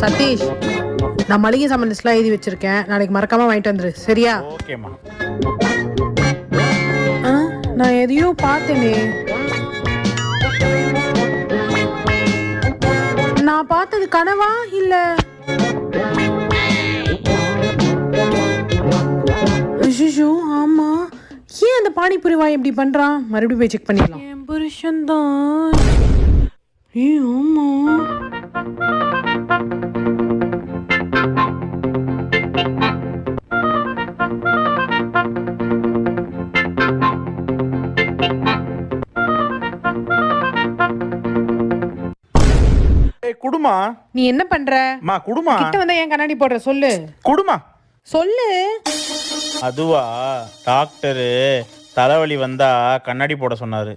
சதீஷ் நான் மளிகை சாமான் லிஸ்ட்லாம் எழுதி வச்சிருக்கேன். நாளைக்கு மறக்காம வாங்கிட்டு வந்துரு. சரியா? ஓகேம்மா. ஆ, நான் எதையோ பார்த்தேனே. நான் பார்த்தது கனவா இல்ல? ஐயோ ஆமா. ஏன் அந்த பானிபூரி வாய் இப்படி பண்றான்? மறுபடியும் போய் செக் பண்ணிடலாம். என் புருஷன் தான் ஏ ஆமா. குடுமா. நீ என்ன பண்ற? மா குடுமா. கிட்ட வந்தா ஏன் கண்ணாடி போடுற? சொல்லு. குடுமா. சொல்லு. அதுவா டாக்டரு தலைவலி வந்தா கண்ணாடி போட சொன்னாரு.